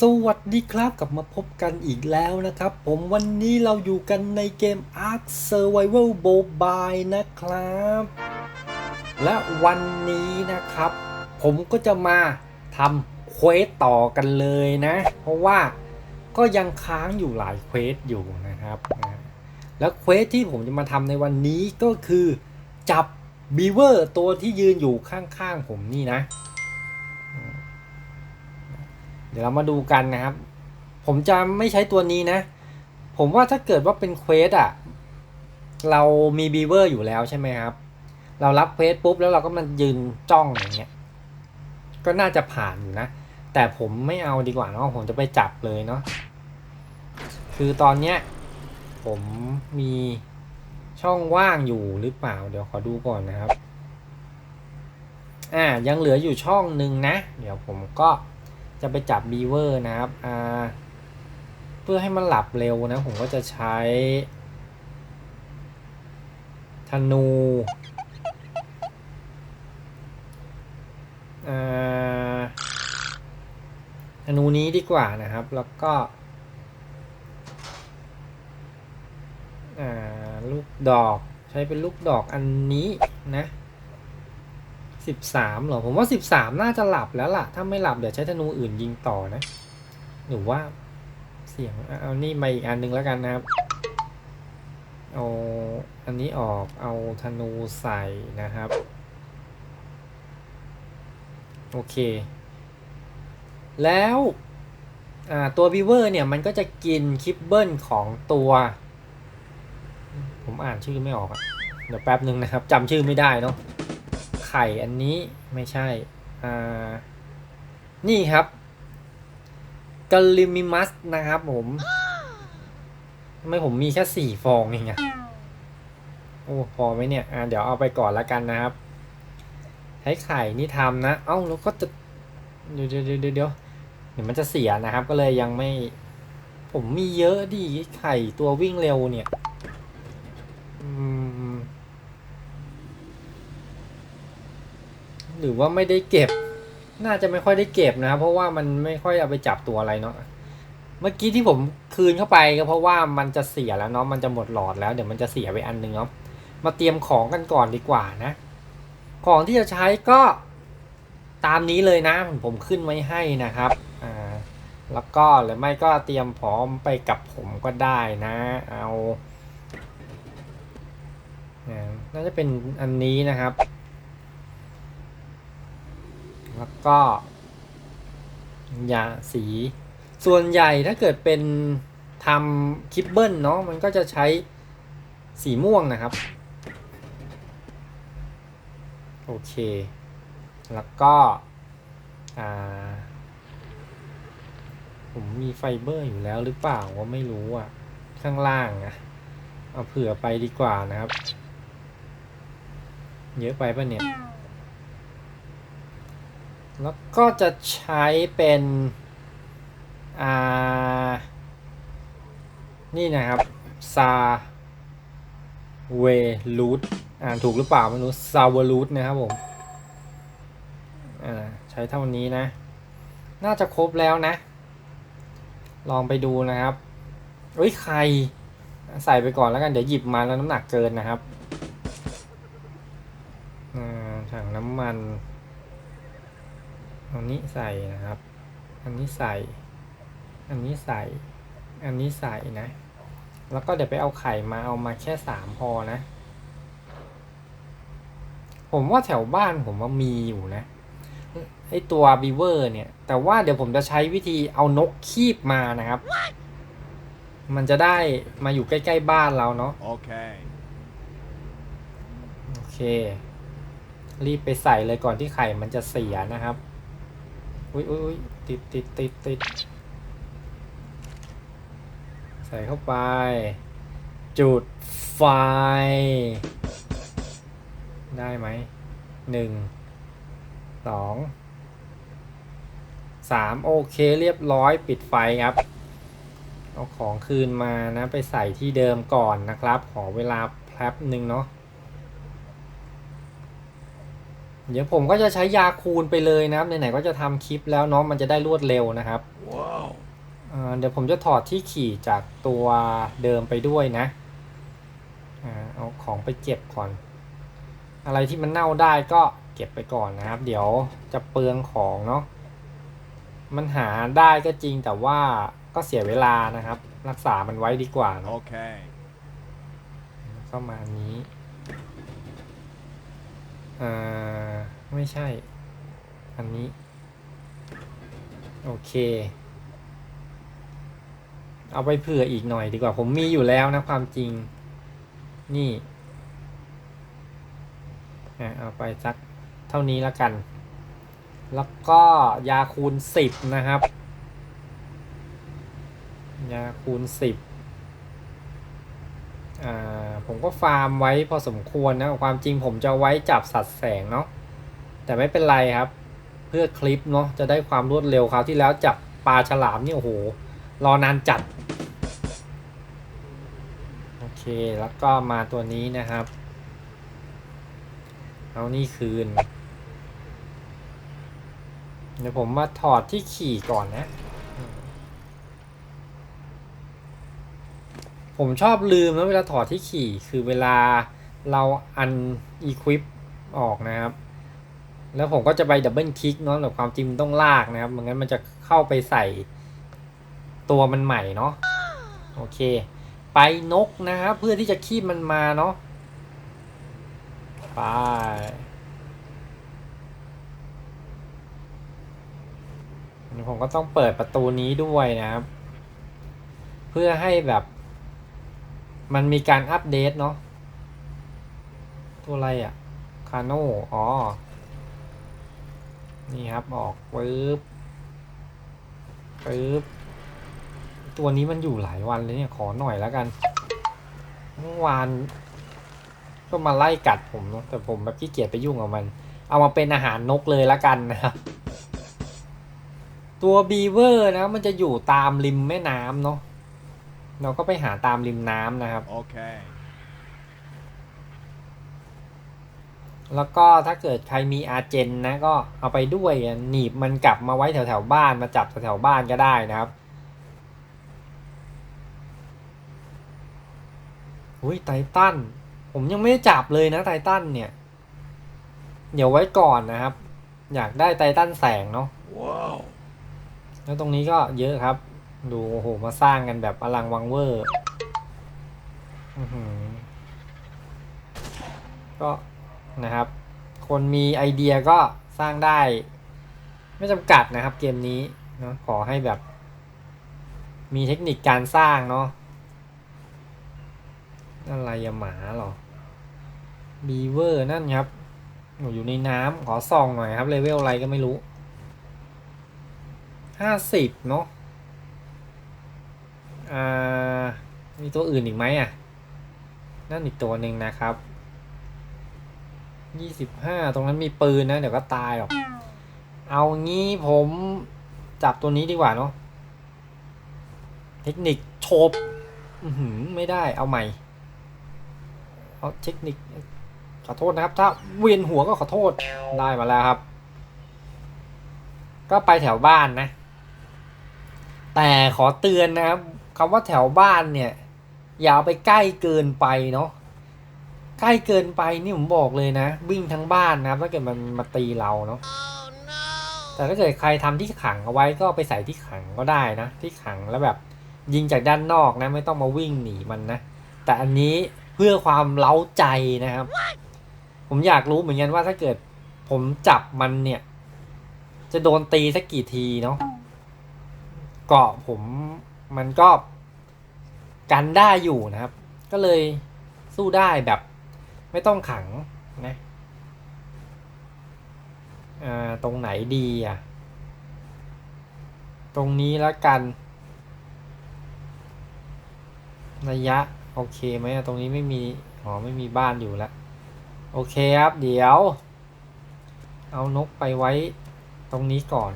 สวัสดีครับกลับมาพบกันอีกแล้วนะครับ ผมวันนี้เราอยู่กันในเกม Ark Survival Mobile นะครับ และวันนี้นะครับ ผมก็จะมาทำเควสต่อกันเลยนะ เพราะว่าก็ยังค้างอยู่หลายเควสอยู่นะครับนะแล้วเควสที่ผมจะมาทำในวันนี้ก็คือ จับบีเวอร์ตัวที่ยืนอยู่ข้างๆผมนี่นะ ดี๋ยวเรามาดูกันนะครับ ผมจะไม่ใช้ตัวนี้นะ ผมว่าถ้าเกิดว่าเป็นเควสอะเรามีบีเวอร์อยู่แล้วใช่ไหมครับ เรารับเควสปุ๊บแล้วเราก็มันยืนจ้องอย่างเงี้ย ก็น่าจะผ่านอยู่นะ แต่ผมไม่เอาดีกว่าเนาะผมจะไปจับเลยเนาะ คือตอนเนี้ยผมมีช่องว่างอยู่หรือเปล่า เดี๋ยวขอดูก่อนนะครับ อ่ายังเหลืออยู่ช่องหนึ่งนะ เดี๋ยวผมก็ จะไปจับบีเวอร์นะครับเพื่อให้มันหลับเร็วนะ ผมก็จะใช้ธนูธนูนี้ดีกว่านะครับ แล้วก็ลูกดอกใช้เป็นลูกดอกอันนี้นะ สิบสามเหรอ ผมว่าสิบสามน่าจะหลับแล้วล่ะ ถ้าไม่หลับเดี๋ยวใช้ธนูอื่นยิงต่อนะ หรือว่าเสียงเอาอานี่มาอีกอันหนึงแล้วกันนะครับ เอาอันนี้ออกเอาธนูใส่นะครับ โอเค แล้วตัวบีเวอร์เนี่ยมันก็จะกินคิปเบิลของตัว ผมอ่านชื่อไม่ออกอะเดี๋ยวแป๊บหนึ่งนะครับจำชื่อไม่ได้เนาะ ไข่อันนี้ไม่ใช่อ่านี่ครับกาลิมิมัสนะครับผมทำไมผมมีแค่สี่ฟองเองอะโอ้พอไหมเนี่ยอ่าเดี๋ยวเอาไปก่อนละกันนะครับ ใช้ไข่นี่ทำนะ เอ้าแล้วก็จะเดี๋ยวเดี๋ยวเดี๋ยวเดี๋ยวเดี๋ยวมันจะเสียนะครับ ก็เลยยังไม่ ผมมีเยอะดิไข่ตัววิ่งเร็วเนี่ย อืม หรื อว่าไม่ได้เก็บ น่าจะไม่ค่อยได้เก็บนะครับ เพราะว่ามันไม่ค่อยเอาไปจับตัวอะไรเนาะเมื่อกี้ที่ผมคืนเข้าไปก็เพราะว่ามันจะเสียแล้วเนาะมันจะหมดหลอดแล้วเดี๋ยวมันจะเสียไปอันหนึ่งเนาะมาเตรียมของกันก่อนดีกว่านะ ของที่จะใช้ก็ตามนี้เลยนะ ผมขึ้นไว้ให้นะครับอ่าแล้วก็หรือไม่ก็เตรียมพร้อมไปกับผมก็ได้นะ เอาน่าจะเป็นอันนี้นะครับ แล้วก็ยาสี ส่วนใหญ่ถ้าเกิดเป็นทำคิปเบิลเนาะมันก็จะใช้สีม่วงนะครับ โอเค แล้วก็อ่าผมมีไฟเบอร์อยู่แล้วหรือเปล่าว่าไม่รู้อะ ข้างล่างอะเอาเผื่อไปดีกว่านะครับ เยอะไปปะเนี่ย แล้วก็จะใช้เป็นอ่านี่นะครับซาเวลูดอ่านถูกหรือเปล่าไม่รู้ซาวลูดนะครับผมอ่าใช้เท่านี้นะ น่าจะครบแล้วนะ ลองไปดูนะครับเอ้ยใครใส่ไปก่อนแล้วกัน เดี๋ยวหยิบมาแล้วน้ำหนักเกินนะครับอ่าถังน้ำมัน อันนี้ใส่นะครับ อันนี้ใส่ อันนี้ใส่ อันนี้ใส่นะ แล้วก็เดี๋ยวไปเอาไข่มาเอามาแค่สามพอนะ ผมว่าแถวบ้านผมว่ามีอยู่นะไอตัวบีเวอร์เนี่ย แต่ว่าเดี๋ยวผมจะใช้วิธีเอานกคีบมานะครับ มันจะได้มาอยู่ใกล้ๆบ้านเราเนาะ Okay. โอเค รีบไปใส่เลยก่อนที่ไข่มันจะเสียนะครับ อุ้ยอุ้ยติดติดติดติดใส่เข้าไป จุดไฟ ได้ไหมหนึ่งสองสามโอเคเรียบร้อยปิดไฟครับ เอาของคืนมานะไปใส่ที่เดิมก่อนนะครับ ขอเวลาแป๊บหนึ่งเนาะ เดี๋ยวผมก็จะใช้ยาคูณไปเลยนะครับไหนๆก็จะทำคลิปแล้วเนาะมันจะได้รวดเร็วนะครับ Whoa. าเดี๋ยวผมจะถอดที่ขี่จากตัวเดิมไปด้วยนะอ่าเอาของไปเก็บก่อน อะไรที่มันเน่าได้ก็เก็บไปก่อนนะครับ เดี๋ยวจะเปลืองของเนาะมันหาได้ก็จริงแต่ว่าก็เสียเวลานะครับ รักษามันไว้ดีกว่าเนาะ Okay. ก็มานี้ อ่า ไม่ใช่ อันนี้ โอเค เอาไปเผื่ออีกหน่อยดีกว่า ผมมีอยู่แล้วนะความจริง นี่อะเอาไปสักเท่านี้แล้วกัน แล้วก็ยาคูณสิบนะครับ ยาคูณสิบอ่า ผมก็ฟาร์มไว้พอสมควรนะความจริงผมจะไว้จับสัตว์แสงเนาะแต่ไม่เป็นไรครับ เพื่อคลิปเนาะจะได้ความรวดเร็วคราวที่แล้วจับปลาฉลามนี่โอ้โหรอนานจัด โอเคแล้วก็มาตัวนี้นะครับ เอานี่คืน เดี๋ยวผมมาถอดที่ขี่ก่อนนะ ผมชอบลืมนะเวลาถอดที่ขี่คือเวลาเราอันอีควิปออกนะครับ แล้วผมก็จะไปดับเบิลคลิกเนาะแต่ความจริงมันต้องลากนะครับไม่งั้นมันจะเข้าไปใส่ตัวมันใหม่เนาะโอเค ไปนกนะครับเพื่อที่จะคีบมันมาเนาะไปผมก็ต้องเปิดประตูนี้ด้วยนะครับ เพื่อให้แบบ มันมีการอัปเดตเนาะตัวอะไรอะ่ะคาโน่อ๋อ นี่ครับออกปึ๊บปึ๊บตัวนี้มันอยู่หลายวันเลยเนี่ยขอหน่อยแล้วกันเมื่อวานก็มาไล่กัดผมเนาะแต่ผมแบบขี้เกียจไปยุ่งกับมัน เอามาเป็นอาหารนกเลยแล้วกันนะครับตัวบีเวอร์นะมันจะอยู่ตามริมแม่น้ำเนาะ เราก็ไปหาตามริมน้ำนะครับ Okay. แล้วก็ถ้าเกิดใครมีอาเจนนะก็เอาไปด้วยอะหนีบมันกลับมาไว้แถวแถวๆบ้านมาจับแถวแถวๆบ้านก็ได้นะครับอุ้ยไททันผมยังไม่ได้จับเลยนะไททันเนี่ย เดี๋ยวไว้ก่อนนะครับ อยากได้ไททันแสงเนาะ Wow. แล้วตรงนี้ก็เยอะครับ ดูโอ้โห มาสร้างกันแบบอลังวังเวอร์ก็นะครับ คนมีไอเดียก็สร้างได้ ไม่จำกัดนะครับเกมนี้เนาะขอให้แบบ มีเทคนิคการสร้างเนาะอะไรอะหมาหรอบีเวอร์นั่นครับโอ้อยู่ในน้ำขอส่องหน่อยครับเลเวลอะไรก็ไม่รู้ห้าสิบเนาะ อ่ามีตัวอื่นอีกไหมอะ นั่นอีกตัวหนึ่งนะครับยี่สิบห้าตรงนั้นมีปืนนะ เดี๋ยวก็ตายหรอก เอางี้ผมจับตัวนี้ดีกว่าเนาะเทคนิคโชบอื้อหือไม่ได้เอาใหม่ เอาเทคนิค ขอโทษนะครับ ถ้าเวียนหัวก็ขอโทษได้มาแล้วครับ ก็ไปแถวบ้านนะ แต่ขอเตือนนะครับ คำว่าแถวบ้านเนี่ย อย่าไปใกล้เกินไปเนาะใกล้เกินไปนี่ผมบอกเลยนะ วิ่งทั้งบ้านนะครับถ้าเกิดมันมาตีเราเนาะแต่ถ้าเกิดใครทำที่ขังเอาไว้ก็ไปใส่ที่ขังก็ได้นะ ที่ขังแล้วแบบยิงจากด้านนอกนะไม่ต้องมาวิ่งหนีมันนะ แต่อันนี้เพื่อความเล้าใจนะครับผมอยากรู้เหมือนกันว่าถ้าเกิดผมจับมันเนี่ย จะโดนตีสักกี่ทีเนาะเกาะผม มันก็กันได้อยู่นะครับ ก็เลยสู้ได้แบบไม่ต้องขังนะอ่าตรงไหนดีอะ ตรงนี้แล้วกัน ระยะ โอเคไหมตรงนี้ไม่มีอ๋อไม่มีบ้านอยู่แล้ว โอเคครับ เดี๋ยว เอานกไปไว้ตรงนี้ก่อน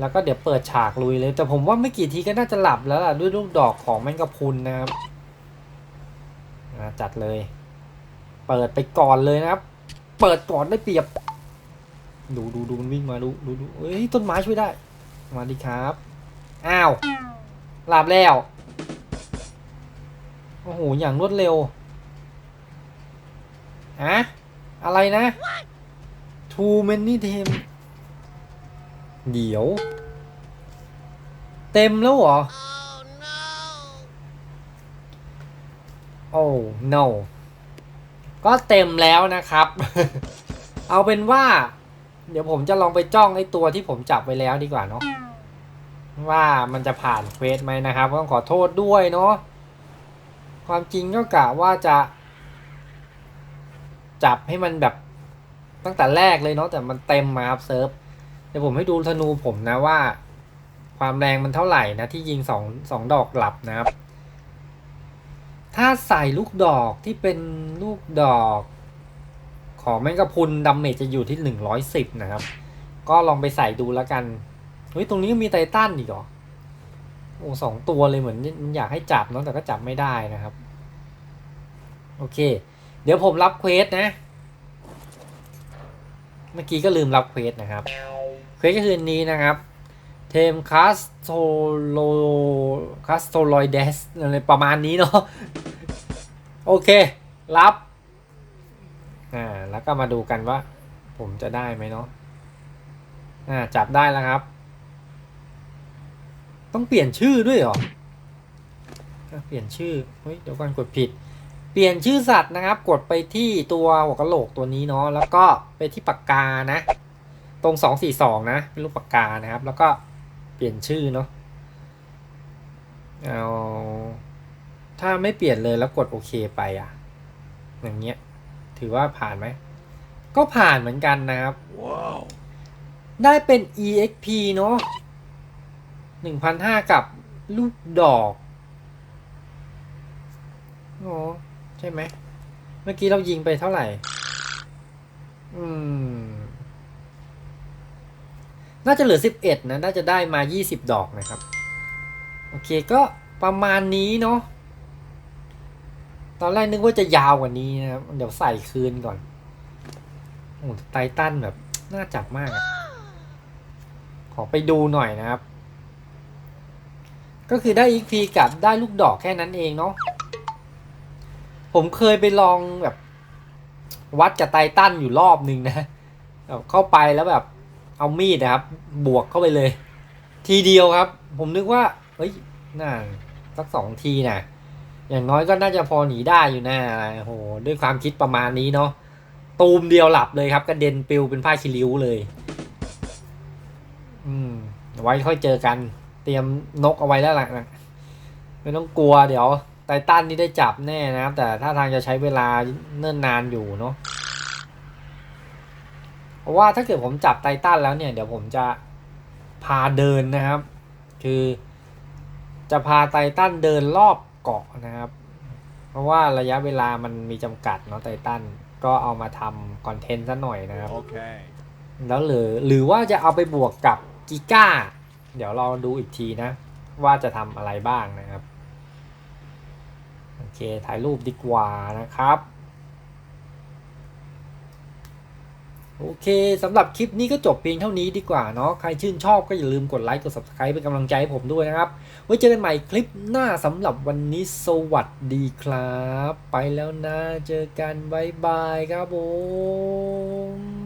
แล้วก็เดี๋ยวเปิดฉากลุยเลย แต่ผมว่าไม่กี่ทีก็น่าจะหลับแล้วล่ะด้วยลูกดอกของแมงกะพรุนนะครับจัดเลย เปิดไปก่อนเลยนะครับ เปิดก่อนได้เปรียบ ดูดูดูมันวิ่งมาดูดูดูเอ้ยต้นไม้ช่วยได้ มาดีครับ อ้าว หลับแล้ว โอ้โห อย่างรวดเร็วอะอะไรนะ too many time เดี๋ยว เต็มแล้วเหรอ โอ้ no ก็เต็มแล้วนะครับ เอาเป็นว่า เดี๋ยวผมจะลองไปจ้องไอ้ตัวที่ผมจับไว้แล้วดีกว่าเนาะว่ามันจะผ่านเควสไหมนะครับต้องขอโทษด้วยเนาะความจริงก็กะว่าจะ จับให้มันแบบตั้งแต่แรกเลยเนาะแต่มันเต็มมาครับเซิร์ฟ เดี๋ยวผมให้ดูธนูผมนะว่า ความแรงมันเท่าไหร่นะที่ยิงสองสองดอกหลับนะครับ ถ้าใส่ลูกดอกที่เป็นลูกดอก ของแมงกะพุนดัมเมจจะอยู่ที่หนึ่งร้อยสิบนะครับ ก็ลองไปใส่ดูแล้วกันเฮ้ยตรงนี้มีไททันอีกเหรอโอ้สองตัวเลยเหมือนมันอยากให้จับเนาะแต่ก็จับไม่ได้นะครับ โอเค เดี๋ยวผมรับเควสนะ เมื่อกี้ก็ลืมรับเควสนะครับ เควสคืนนี้นะครับ เทมคาสโตโลคาสโตลอยเดสอะไรประมาณนี้เนาะโอเค รับ อ่า แล้วก็มาดูกันว่า ผมจะได้ไหมเนาะอ่า จับได้แล้วครับ ต้องเปลี่ยนชื่อด้วยเหรอ เปลี่ยนชื่อ เฮ้ย เดี๋ยวก่อนกดผิด เปลี่ยนชื่อสัตว์นะครับ กดไปที่ตัวหัวกะโหลกตัวนี้เนาะ แล้วก็ไปที่ปากกานะ ตรงสองสี่สองนะเป็นรูปปากกานะครับ แล้วก็เปลี่ยนชื่อเนาะเอาถ้าไม่เปลี่ยนเลยแล้วกดโอเคไปอะ อย่างเงี้ย ถือว่าผ่านไหม ก็ผ่านเหมือนกันนะครับ Wow. ได้เป็น exp เนาะหนึ่งพันห้ากับลูกดอกอ๋อใช่ไหม เมื่อกี้เรายิงไปเท่าไหร่ อืม น่าจะเหลือสิบเอ็ดนะ น่าจะได้มายี่สิบดอกนะครับ โอเคก็ประมาณนี้เนาะ ตอนแรกนึกว่าจะยาวกว่านี้นะครับ เดี๋ยวใส่คืนก่อน โอ้ไททันแบบ น่าจับมาก ขอไปดูหน่อยนะครับ ก็คือได้ XP กับได้ลูกดอกแค่นั้นเองเนาะ ผมเคยไปลองแบบ วัดกับไททันอยู่รอบนึงนะ เข้าไปแล้วแบบ เอามีดนะครับ บวกเข้าไปเลย ทีเดียวครับ ผมนึกว่าเฮ้ยน่าสักสองทีนะอย่างน้อยก็น่าจะพอหนีได้อยู่นะโอ้โหด้วยความคิดประมาณนี้เนาะตูมเดียวหลับเลยครับกระเด็นปิวเป็นผ้าคิริ้วเลย อืม ไว้ค่อยเจอกัน เตรียมนกเอาไว้แล้วล่ะนะไม่ต้องกลัวเดี๋ยวไททันนี่ได้จับแน่นะครับ แต่ถ้าทางจะใช้เวลาเนิ่นนานอยู่เนาะ ราะว่าถ้าเกิดผมจับไททันแล้วเนี่ย เดี๋ยวผมจะพาเดินนะครับ คือจะพาไททันเดินรอบเกาะนะครับ เพราะว่าระยะเวลามันมีจำกัดเนาะไททันก็เอามาทำคอนเทนต์ซะหน่อยนะครับ Okay. แล้วหรือหรือว่าจะเอาไปบวกกับกิก้า เดี๋ยวเราดูอีกทีนะ ว่าจะทำอะไรบ้างนะครับ โอเค ถ่ายรูปดีกว่านะครับ โอเคสำหรับคลิปนี้ก็จบเพียงเท่านี้ดีกว่าเนาะใครชื่นชอบก็อย่าลืมกดไลค์กด subscribe เป็นกำลังใจให้ผมด้วยนะครับ ไว้เจอกันใหม่คลิปหน้าสำหรับวันนี้สวัสดีครับ ไปแล้วนะ เจอกันบ๊ายบายครับผม